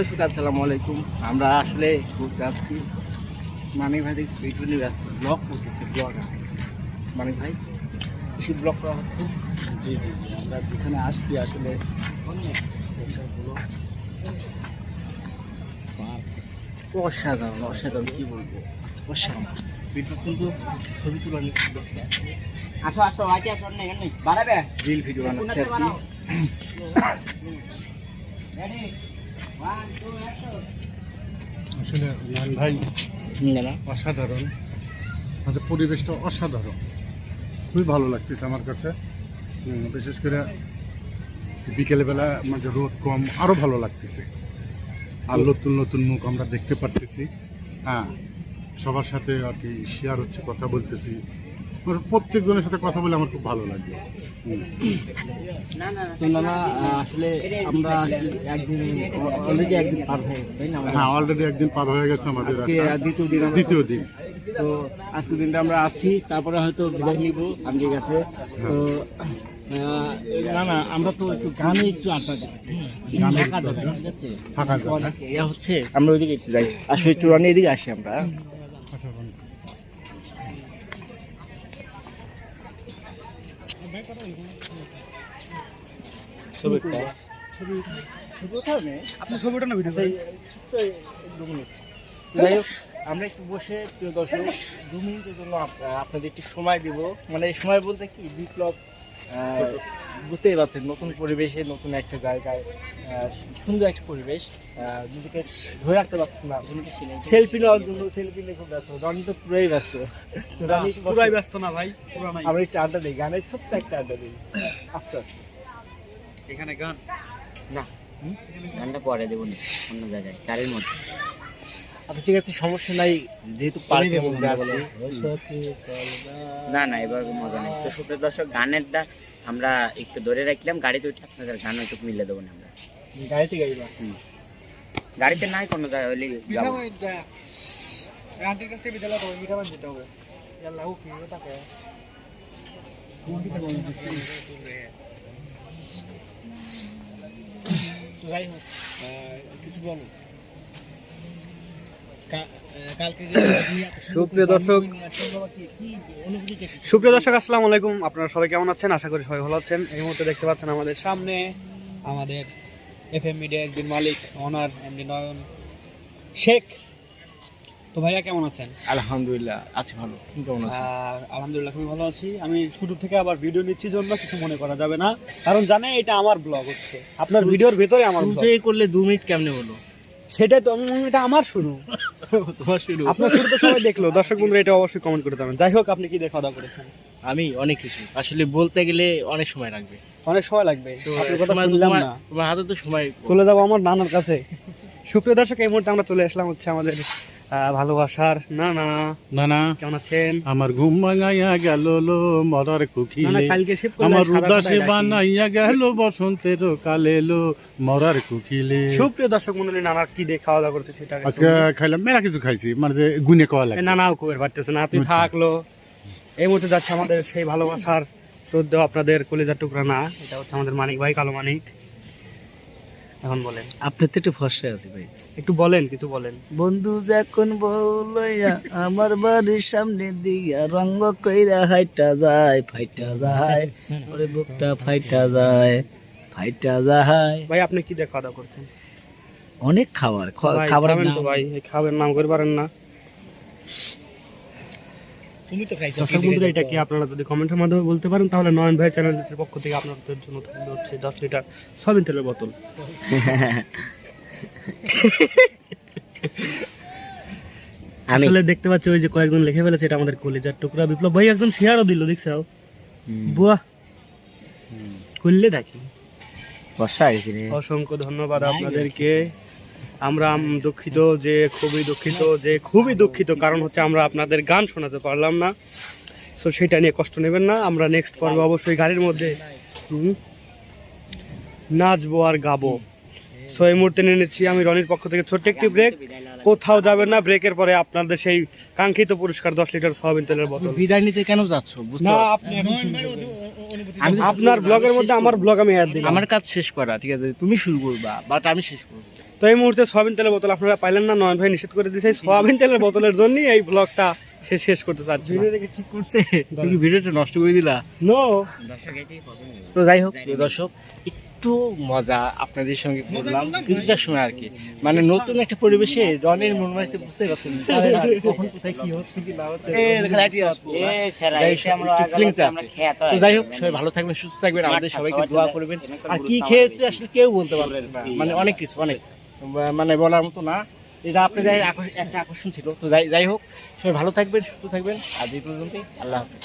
দর্শক আসসালামু আলাইকুম। আমরা আসলে খুব যাচ্ছি মানিক ভাই দেখছি পেটুনি ব্যস্ত। ব্লগ করতেছে ব্লগ মানিক ভাই কিসের ব্লগ করা হচ্ছে জি জি জি আমরা যেখানে আসছি আসলে অসাধারণ অসাধারণ কি বলব? অসাধারণ। ভিডিও কিন্তু ছবি তোলা নিয়ে আসো আসো আগে আসো এখানে বাড়াবে রিল ভিডিও বানাচ্ছে আর কি। আসলে লাল ভাই অসাধারণ। আমাদের পরিবেশটা অসাধারণ। খুবই ভালো লাগতেছে আমার কাছে। বিশেষ করে বিকেলবেলা মাঝে রোদ কম আরও ভালো লাগতেছে। আর নতুন নতুন মুখ আমরা দেখতে পারতেছি। হ্যাঁ সবার সাথে আর কি শেয়ার হচ্ছে কথা বলতেছি। প্রত্যেকজনের সাথে কথা বলে আমার খুব ভালো লাগে। হুম। তো নানা আসলে আমরা একদিন অলরেডি একদিন পার হয়ে তাই না? হ্যাঁ অলরেডি একদিন পার হয়ে গেছে আমাদের দ্বিতীয় দিন দ্বিতীয় দিন। তো আজকের দিনটা আমরা আছি তারপরে হয়তো বিদায় নিব আমি গেছে। তো না না আমরা তো একটু গানে একটু আড্ডা দিই। ফাঁকা ইয়ে হচ্ছে আমরা ওইদিকে একটু যাই। আসলে চূড়ানি এদিকে আসি আমরা। ছবিটা যাই হোক, আমরা একটু বসে, প্রিয় দর্শক, দু মিনিটের জন্য আপ- আপনাদের একটু সময় দিব। মানে সময় বলতে কি? বিপ্লব বুঝতেই পারছেন নতুন পরিবেশে নতুন একটা জায়গায় সুন্দর একটা পরিবেশ নিজেকে ধরে রাখতে পারছি না। সেলফি নেওয়ার জন্য সেলফি নিয়ে খুব ব্যস্ত। রনি তো পুরাই ব্যস্ত। রনি পুরাই ব্যস্ত না ভাই আমরা একটু আড্ডা দিই গানের ছোট্ট একটা আড্ডা দিই। আস্তে আস্তে। এখানে গান? না। গানটা পরে দেবো না অন্য জায়গায় গাড়ির মধ্যে। আচ্ছা ঠিক আছে সমস্যা নাই যেহেতু পার্কের মধ্যে আছি। না না এবার মজা নেই। তো সুপ্রিয় দর্শক গানেরটা আমরা একটু ধরে রাখলাম গাড়িতে উঠে আপনাদের গান একটু মিলে দেবো না আমরা। গাড়িতে গাইবা গাড়িতে নাই কোনো জায়গায় হলে যাব। আন্টির কাছ থেকে বিদ্যালয় হবে মিঠা দিতে হবে। ইয়াল্লা ও কি ওটাকে তো যাই হোক আহ, কিছু বলো। কালকে যে সুপ্রিয় দর্শক সুপ্রিয় দর্শক আসসালামু আলাইকুম। আপনারা সবাই কেমন আছেন? আশা করি সবাই ভালো আছেন। এই মুহূর্তে দেখতে পাচ্ছেন আমাদের সামনে আমাদের এফ এম মিডিয়া একদিন মালিক অনার এমডি নয়ন শেখ। তো ভাইয়া কেমন আছেন? আলহামদুলিল্লাহ আছি ভালো। কেমন আছো আর আলহামদুলিল্লাহ খুবই ভালো আছি। আমি শুরু থেকে আবার ভিডিও নিচ্ছি জন্য কিছু মনে করা যাবে না। কারণ জানে এটা আমার ব্লগ হচ্ছে। আপনার ভিডিওর ভেতরে আমার করলে দু মিনিট কেমনে হলো? সেটাই তো এটা আমার শুরু। তোমার শুরু। আপনার শুরু তো সবাই দেখল। দর্শক বন্ধুরা এটা অবশ্যই কমেন্ট করে দেবেন যাই হোক আপনি কি দেখে দাওয়া করেছেন? আমি অনেক কিছু। আসলে বলতে গেলে অনেক সময় লাগবে। অনেক সময় লাগবে। তোমার হাতে তো সময় চলে যাব আমার নানার কাছে। সুপ্রিয় দর্শক এই মুহূর্তে আমরা চলে আসলাম হচ্ছে আমাদের ভালোবাসার না না না না কেমন আছেন? আমার ঘুম ভাঙাইয়া গেল লো মরার না না কুকিলে আমার উদাসে বানাইয়া গেল বসন্তের কালে এলো মরার কুকিলে। সুপ্রিয় দর্শক মন্ডলী নানা কি দিয়ে খাওয়া দাওয়া সেটা আজকে খাইলাম। মেলা কিছু খাইছি মানে গুনে খাওয়া লাগে। এই নানাও কুবের পারতেছে না। তুই আচ্ছা। থাকল এই মুহূর্তে যাচ্ছে আমাদের সেই ভালোবাসার শ্রদ্ধেয় আপনাদের কলেজার টুকরা না। এটা হচ্ছে আমাদের মানিক ভাই কালো মানিক। এখন বলেন। আপনি তো একটু ফসে আছি ভাই। একটু বলেন কিছু বলেন। বন্ধু যখন বউ লইয়া আমার বাড়ির সামনে দিয়া রঙ্গ কইরা হাইটা যায় ফাইটা যায় ওরে বুকটা ফাইটা যায় ফাইটা যায়। ভাই আপনি কি খাওয়া দাওয়া করছেন? অনেক খাবার খ- ভাই, খাবারের তো ভাই এই খাবারের নাম করে পারেন না। তুমি তো খাইছো দর্শক বন্ধুরা এটা কি আপনারা যদি কমেন্টের মাধ্যমে বলতে পারেন তাহলে নয়ন ভাই চ্যানেলের পক্ষ থেকে আপনাদের জন্য থাকবে হচ্ছে দশ লিটার সয়াবিন তেলের বোতল। আমি আসলে দেখতে পাচ্ছি ওই যে কয়েকজন লিখে ফেলেছে এটা আমাদের কলেজার টুকরা। বিপ্লব ভাই একজন শেয়ারও দিল দেখছ? বুয়া করলে ডাকি অসংখ্য ধন্যবাদ আপনাদেরকে। আমরা দুঃখিত যে খুবই দুঃখিত যে খুবই দুঃখিত কারণ হচ্ছে আমরা আপনাদের গান শোনাতে পারলাম না। সো সেটা নিয়ে কষ্ট নেবেন না। আমরা নেক্সট পর্বে অবশ্যই গাড়ির মধ্যে নাচবো আর গাবো। সো এই মুহূর্তে নিয়ে নিচ্ছি আমি রনির পক্ষ থেকে ছোট্ট একটি ব্রেক কোথাও যাবেন না ব্রেকের পরে আপনাদের সেই কাঙ্ক্ষিত পুরস্কার দশ লিটার সয়াবিন তেলের বোতল বিদায় নিতে কেন যাচ্ছ? না আপনি আপনার ব্লগের মধ্যে আমার ব্লগ আমি অ্যাড দিই আমার কাজ শেষ করা ঠিক আছে? তুমি শুরু করবা বাট আমি শেষ করব। তো এই মুহূর্তে সয়াবিন তেলের বোতল আপনারা পাইলেন না নয়ন ভাই নিষেধ করে দিয়েছে। সয়াবিন তেলের বোতলের জন্যই এই ব্লগটা সে শেষ করতে চাচ্ছি ঠিক করছে। তুমি ভিডিওটা নষ্ট করে দিলা? নো দর্শক এটাই পছন্দ করে। তো যাই হোক দর্শক একটু মজা আপনাদের সঙ্গে করলাম। কিছুটা সময় আর কি। মানে নতুন একটা পরিবেশে রনের মন মাঝতে বুঝতে পারছেন কখন কোথায় কি হচ্ছে কি না হচ্ছে। তো আমরা খেয়ে তো তো যাই হোক সবাই ভালো থাকবেন সুস্থ থাকবেন। আমাদের সবাইকে দোয়া করবেন। আর কি খেয়েছে আসলে কেউ বলতে পারবে না। মানে অনেক কিছু অনেক। মানে বলার মতো না। এটা আপনাদের একটা আকর্ষণ ছিল। তো যাই যাই হোক, সবাই ভালো থাকবেন, সুস্থ থাকবেন। আজ এই পর্যন্তই। আল্লাহ হাফেজ।